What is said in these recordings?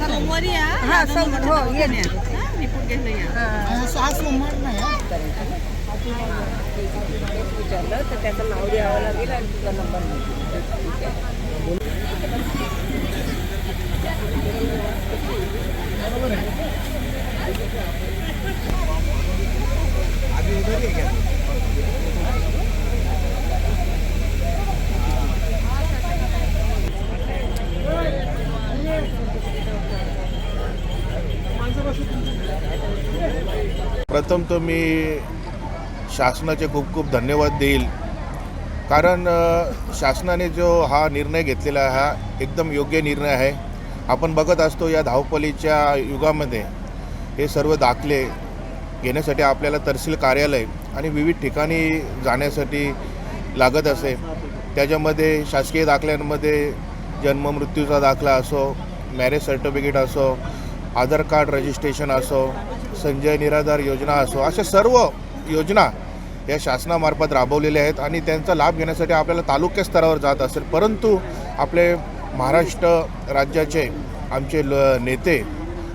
सोमवारी या. हा समोर हो ये ना. निपून घेतलं या सहा सोमवार नाही विचारलं तर त्याचं नाव द्यावं लागेल आणि तुझा नंबर प्रथम तर मी शासनाचे खूप खूप धन्यवाद देईल. कारण शासनाने जो हा निर्णय घेतलेला आहे हा एकदम योग्य निर्णय आहे. आपण बघत असतो या धावपलीच्या युगामध्ये हे सर्व दाखले घेण्यासाठी आपल्याला तहसील कार्यालय आणि विविध ठिकाणी जाण्यासाठी लागत असे. त्याच्यामध्ये शासकीय दाखल्यांमध्ये जन्ममृत्यूचा दाखला असो मॅरेज सर्टिफिकेट असो आधार कार्ड रजिस्ट्रेशन असो संजय निराधार योजना असो अशा सर्व योजना या शासनामार्फत राबवलेल्या आहेत आणि त्यांचा लाभ घेण्यासाठी आपल्याला तालुक्या स्तरावर जात असेल. परंतु आपले महाराष्ट्र राज्याचे आमचे ल नेते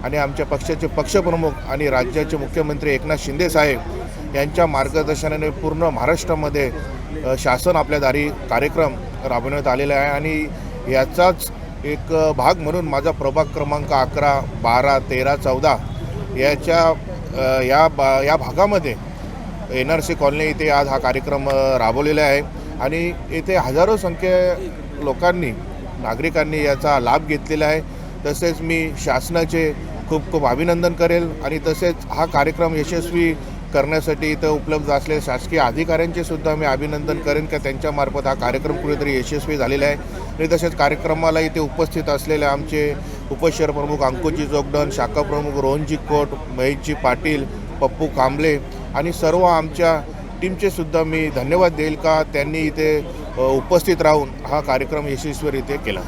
आणि आमच्या पक्षाचे पक्षप्रमुख आणि राज्याचे मुख्यमंत्री एकनाथ शिंदे साहेब यांच्या मार्गदर्शनाने पूर्ण महाराष्ट्रामध्ये शासन आपल्या दारी कार्यक्रम राबवण्यात आलेला आहे आणि याचाच एक भाग म्हणून माझा प्रभाग क्रमांक अकरा बारा तेरा चौदा याच्या या बा या भागामध्ये एन आर सी कॉलनी इथे आज हा कार्यक्रम राबवलेला आहे. आणि येथे हजारो संख्ये लोकांनी नागरिकांनी याचा लाभ घेतलेला आहे. तसेच मी शासनाचे खूप खूप अभिनंदन करेल आणि तसेच हा कार्यक्रम यशस्वी करण्यासाठी इथं उपलब्ध असलेल्या शासकीय अधिकाऱ्यांचे सुद्धा मी अभिनंदन करेन का त्यांच्यामार्फत हा कार्यक्रम कुठेतरी यशस्वी झालेला आहे. आणि तसेच कार्यक्रमाला इथे उपस्थित असलेले आमचे उपशहर प्रमुख अंकुजी जोगडन शाखा प्रमुख रोहनजी कोट महेशजी पाटील पप्पू कांबळे आणि सर्व आमच्या टीमचे सुद्धा मी धन्यवाद देईल का? त्यांनी इथे उपस्थित राहून हा कार्यक्रम यशस्वीरित्या केला.